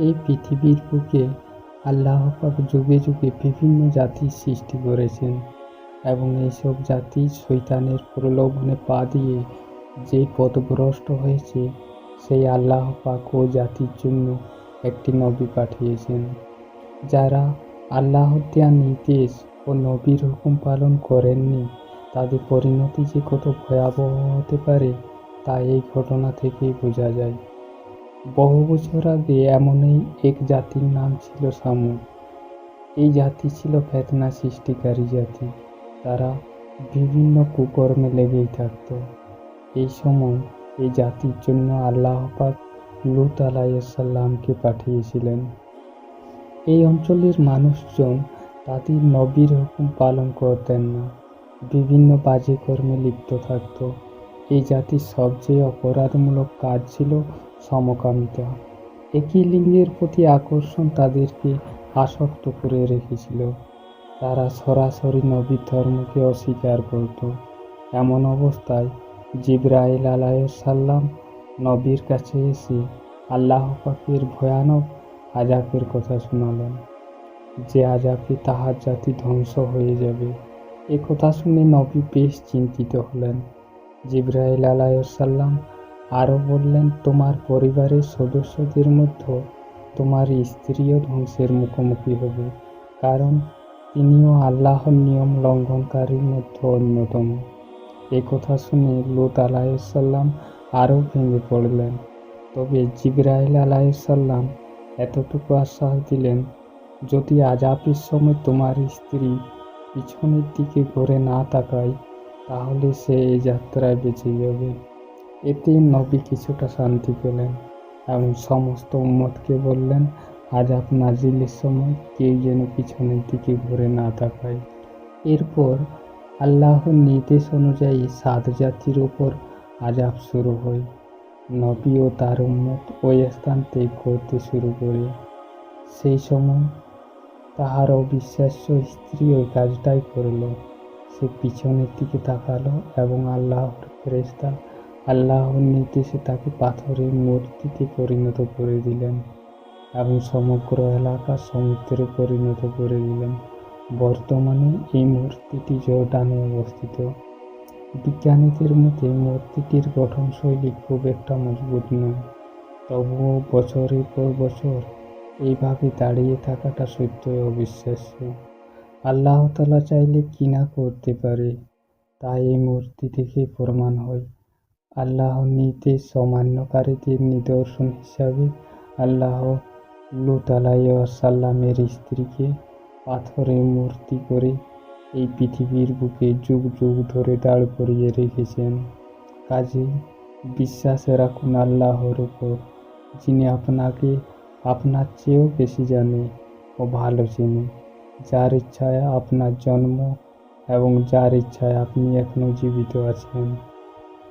এই পৃথিবীর বুকে আল্লাহ পাক যুগে যুগে বিভিন্ন জাতির সৃষ্টি করেছেন এবং এইসব জাতি শৈতানের প্রলোভনে পা দিয়ে যে পথভ্রষ্ট হয়েছে, সেই আল্লাহ পাক ও জাতির জন্য একটি নবী পাঠিয়েছেন, যারা আল্লাহ দেয়া নির্দেশ ও নবীর হুকুম পালন করেননি। তাদের পরিণতি যে কত ভয়াবহ হতে পারে, তা এই ঘটনা থেকেই বোঝা যায়। বহু বছর আগে এমনই এক জাতির নাম ছিল সামুদ। এই জাতি ছিল ফেতনা সৃষ্টিকারী জাতি। তারা বিভিন্ন কুকর্মে লেগেই থাকত। এই সময় এই জাতির জন্য আল্লাহ পাক লুত আলাইসাল্লামকে পাঠিয়েছিলেন। এই অঞ্চলের মানুষজন তাদের নবীর হুকুম পালন করতেন না। বিভিন্ন বাজে কর্মে লিপ্ত থাকত। এই জাতির সবচেয়ে অপরাধমূলক কাজ ছিল সমকামিতা। একই লিঙ্গের প্রতি আকর্ষণ তাদেরকে আসক্ত করে রেখেছিল। তারা সরাসরি নবীর ধর্মকে অস্বীকার করত। এমন অবস্থায় জিব্রাইল আলাইসাল্লাম নবীর কাছে এসে আল্লাহ পাকের ভয়ানক আজাবের কথা শোনালেন। যে আজাবে তাহার জাতি ধ্বংস হয়ে যাবে। এ কথা শুনে নবী বেশ চিন্তিত হলেন। জিব্রাইল আলাইসাল্লাম আরও বললেন, তোমার পরিবারের সদস্যদের মধ্যে তোমার স্ত্রীও ধ্বংসের মুখোমুখি হবে, কারণ তিনিও আল্লাহর নিয়ম লঙ্ঘনকারীর মধ্যে অন্যতম। কথা শুনে লুত আলাইসাল্লাম আরও ভেঙে পড়লেন। তবে জিব্রাইল আলাইসাল্লাম এতটুকু আশ্বাস দিলেন, যদি আজাবের সময় তোমার স্ত্রী পিছনের দিকে ঘুরে না তাকায়, তাহলে সে এই যাত্রায় বেঁচে যাবে। এতে নবী কিছুটা শান্তি পেলেন এবং সমস্ত উম্মতকে বললেন আজাব নাজিলের সময়, কেউ যেন পিছনের দিকে ঘুরে না তাকায়। এরপর আল্লাহর নির্দেশ অনুযায়ী সাত জাতির ওপর আজাব শুরু হয়। নবী ও তার উম্মত ওই স্থান ত্যাগ করতে শুরু করে। সেই সময় তাহার অবিশ্বাস্য স্ত্রী ওই কাজটাই করল। সে পিছনের দিকে তাকালো এবং আল্লাহর ফেরেস্তা আল্লাহর নির্দেশে তাকে পাথরের মূর্তিতে পরিণত করে দিলেন এবং সমগ্র এলাকা সমুদ্রে পরিণত করে দিলেন। বর্তমানে এই মূর্তিটি জর্ডানে অবস্থিত। বিজ্ঞানীদের মতে, মূর্তিটির গঠনশৈলী খুব একটা মজবুত নয়। তবুও বছরের পর বছর এইভাবে দাঁড়িয়ে থাকাটা সত্যই অবিশ্বাস্য। আল্লাহ তালা চাইলে কি না করতে পারে তাই এই মূর্তি থেকে প্রমাণ হয়। আল্লাহ নির্দেশ অমান্যকারীদের নিদর্শন হিসাবে আল্লাহ লুত আলাইসাল্লামের স্ত্রীকে পাথরের মূর্তি করে এই পৃথিবীর বুকে যুগ যুগ ধরে দাঁড় করিয়ে রেখেছেন। কাজেই বিশ্বাসে রাখুন আল্লাহর উপর, যিনি আপনাকে আপনার চেয়েও বেশি জানে ও ভালো চেনে। যার ইচ্ছায় আপনার জন্ম এবং যার ইচ্ছায় আপনি এখনও জীবিত আছেন।